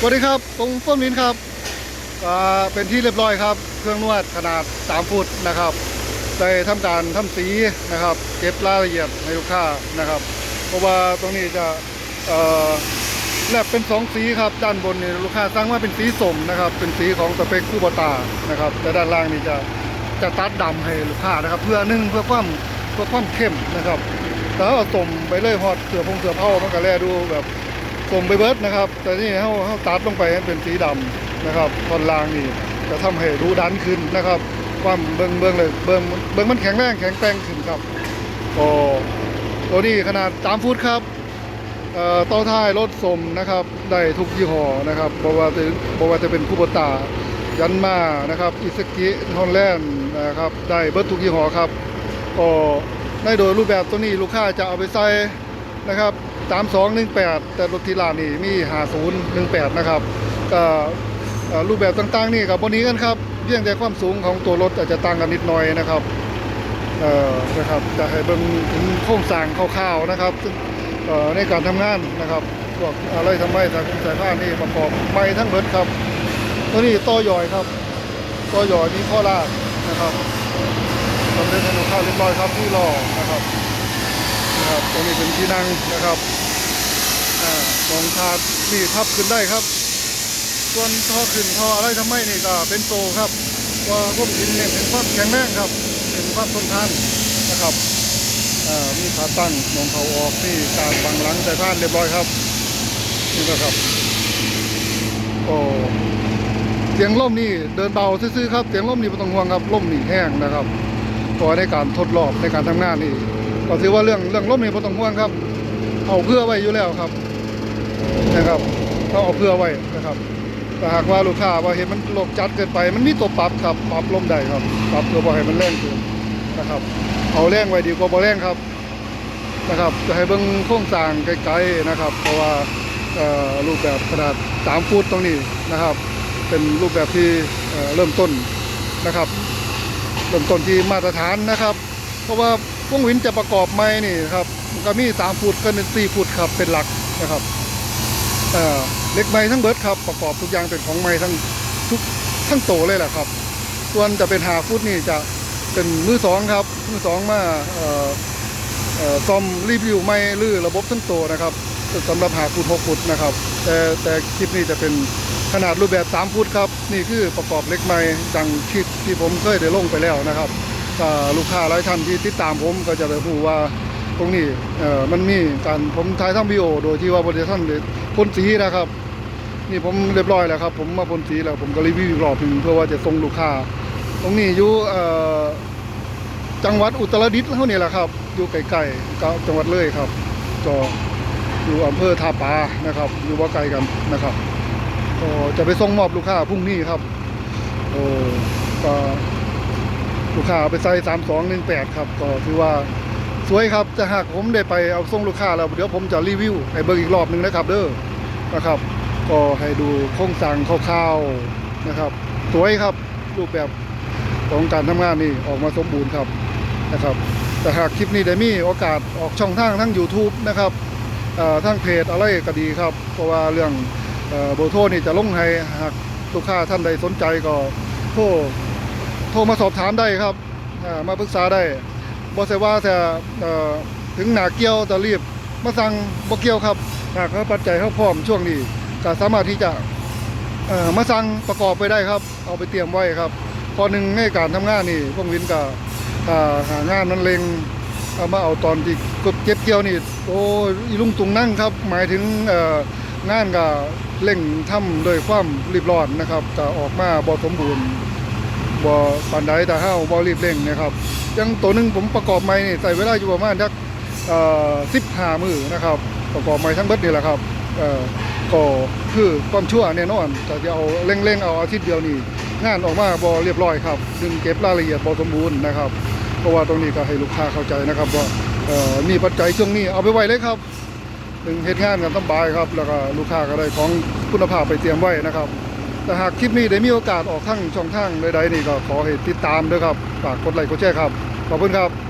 สวัสดีครับตรงต้นวินครับเป็นที่เรียบร้อยครับ เครื่องนวดขนาด 3 ฟุตนะครับได้ทำการทำสีนะครับ เก็บรายละเอียดให้ลูกค้านะครับ เพราะว่าตรงนี้จะแลบเป็น 2 สีครับ ด้านบนนี่ลูกค้าสั่งว่าเป็นสีส้มนะครับ เป็นสีของสเปคคู่บตานะครับ แต่ด้านล่างนี่จะจะตัดดำให้ลูกค้านะครับ เพื่อหนึ่งเพื่อความเพื่อความเข้มนะครับ แต่ถ้าเอาสมไปเลยฮอดเสือพงเสือเผามันก็แลดูแบบ ส่งไปเบิร์ดนะครับ แต่นี่เขาเขาตัดลงไปให้เป็นสีดำนะครับตอนล่างนี่จะทำให้ดูดันขึ้นนะครับ ความเบิ่งเบิงเลยเบิงเบิงมันแข็งแรงแข็งแกร่งขึ้นครับโอ้ตัวนี้ขนาด3ฟุตครับเต่อท้ายรถสมนะครับได้ทุกยี่ห้อนะครับบอกว่าจะบอกว่าจะเป็นคูโบตายันมานะครับอิสกิฮอลแลนด์นะครับได้เบิร์ดทุกยี่ห้อครับก็ในโดยรูปแบบตัวนี้ลูกค้าจะเอาไปใส่นะครับ 3218แปดแต่รถที่ร้านนี่มี5018นะครับก็รูปแบบต่างๆนี่กับบนนี้กันครับเพียงแต่ความสูงของตัวรถอาจจะต่างกันนิดหน่อยนะครับเอ่อนะครับจะให้เบิ่งถึงโครงสร้างคร่าวๆนะครับซึ่งในการทำงานนะครับพวกอะไรทำไมสายสายผ้านี่ประกอบไม้ทั้งเบิดครับตัวนี้ต่อย่อยครับต่อยอยนี่ข้อลากนะครับสำเร็จให้ลูกค้าเรียบร้อยครับที่รอนะครับนะครับตรงนี้เป็นที่นั่งนะครับ มองทาดนี่พับขึ้นได้ครับ ส่วนท่อขึ้นท่ออะไรทำไมนี่ก็เป็นโตครับว่าพวกดินเนี่ยเป็นความแข็งแรงครับเป็นความทนทานนะครับอ่ามีขาตั้งมองเขาออกนี่การบังหลังใส่ผ้านเรียบร้อยครับนี่นะครับโอ้เสียงล่มนี่เดินเบาซื่อๆครับเสียงล่มนี่ไม่ต้องห่วงครับล่มนี่แห้งนะครับเพราะว่าในการทดรอบในการทำงานนี่ก็ถือว่าเรื่องเรื่องล่มนี่บ่ต้องห่วงครับเอาเพื่อไว้อยู่แล้วครับ นะครับต้องเอาเพื่อไว้นะครับแต่หากว่าลูกค้าว่าเห็นมันลมจัดเกินไป มันมีตัวปรับครับปรับลมได้ครับปรับเพื่อบ่ให้มันแรงเกินนะครับ เอาแรงไว้ดีกว่าบ่แรงครับนะครับ จะให้เบิ่งโครงสร้างไกลๆนะครับ เพราะว่ารูปแบบขนาด 3 ฟุตตรงนี้นะครับ เป็นรูปแบบที่เเริ่มต้นนะครับเริ่มต้นที่มาตรฐานนะครับ เพราะว่าวงวินจะประกอบไม้นี่ครับก็มี 3 ฟุตก็เป็น4ฟุตครับเป็นหลักนะครับ เหล็กไม้ทั้งเบิร์ดครับประกอบทุกอย่างเป็นของไม้ทั้งทุกทั้งโตเลยแหละครับ ส่วนจะเป็นหาฟุตนี่จะเป็นมือสองครับมือสองมาเอ่อซ่อมรีวิวไม้หรือระบบทั้งโตนะครับสำหรับหาฟุต6ฟุตนะครับ แต่แต่คลิปนี้จะเป็นขนาดรูปแบบ 3 ฟุตครับ นี่คือประกอบเล็กไม้ดังคลิปที่ผมเคยได้ลงไปแล้วนะครับลูกค้าหลายท่านที่ติดตามผมก็จะได้รู้ว่า ตรงนี้เอ่อมันมีการผมถ่ายทำวิดีโอโดยที่ว่าบริษัทได้พ่นสีนะครับ นี่ผมเรียบร้อยแล้วครับ ผมมาพ่นสีแล้วผมก็รีวิวอีกรอบหนึงเพื่อว่าจะส่งลูกค้า ตรงนี้อยู่เอ่อจังหวัดอุตรดิตถ์เท่านี้แหละครับ อยู่ใกลๆกับจังหวัดเลยครับก็อยู่อำเภอท่าปานะครับ อยู่ว่าไกลกันนะครับก็จะไปส่งมอบลูกค้าพรุ่งนี้ครับโอ้ก็ลูกค้าเอาไปใส่สามสองหนึ่งแปดครับ ก็ถือว่า สวยครับจะหากผมได้ไปเอาส่งลูกค้าแล้วเดี๋ยวผมจะรีวิวให้เบิ่งอีกรอบหนึ่งนะครับเด้อนะครับ ก็ให้ดูโครงสร้างคร่าวๆนะครับ สวยครับรูปแบบของการทำงานนี่ออกมาสมบูรณ์ครับนะครับ แต่หากคลิปนี้ได้มีโอกาสออกช่องทางทั้ง YouTube นะครับทั้งเพจอะไรก็ดีครับ เพราะว่าเรื่องเอบอร์โทรนี่จะลงให้หากลูกค้าท่านใดสนใจก็โทรโทรมาสอบถามได้ครับมาปรึกษาได้ บ่ใช่ว่าจะถึงหนาเกี่ยวจะรีบมาสั่งบ่เกี่ยวครับหากเขาปัจจัยเขาพร้อมช่วงนี้ก็สามารถที่จะมาสั่งประกอบไปได้ครับ เอาไปเตรียมไว้ครับพอหนึ่งในการทำงานนี่พวกวินก็ถ้าหางานมันเลงเอามาเอาตอนที่กดเก็บเกี่ยวนี่โอ้ยลุงตุงนั่งครับ หมายถึงงานก็เร่งทำโดวยความรีบร้อนนะครับก็ออกมาบ่สมบูรณ์ บ่ปานใดแต่ห้าบ่รีบเร่งนะครับยังตัวหนึงผมประกอบไม้นี่ใส่เวลาอยู่ประมาณสักเอ่อ15มื้อนะครับ ประกอบไม้ทั้งเบิดนี่แหละครับเอ่อก็คือความชั่วแน่นอนแต่จะเอาเร่งๆเอาอาทิตย์เดียวนี่งานออกมาบ่เรียบร้อยครับดึงเก็บรายละเอียดบ่สมบูรณ์นะครับเพราะว่าตรงนี้ก็ให้ลูกค้าเข้าใจนะครับว่าเอ่อมีปัจจัยช่วงนี้เอาไปไว้เลยครับถึงเฮ็ดงานกันสบายครับ แล้วก็ลูกค้าก็ได้ของคุณภาพไปเตรียมไว้นะครับ แต่หากคลิปนี้ได้มีโอกาสออกทั้งช่องทางใดๆนี่ก็ขอให้ติดตามด้วยครับฝากกดไลค์กดแชร์ครับขอบคุณครับ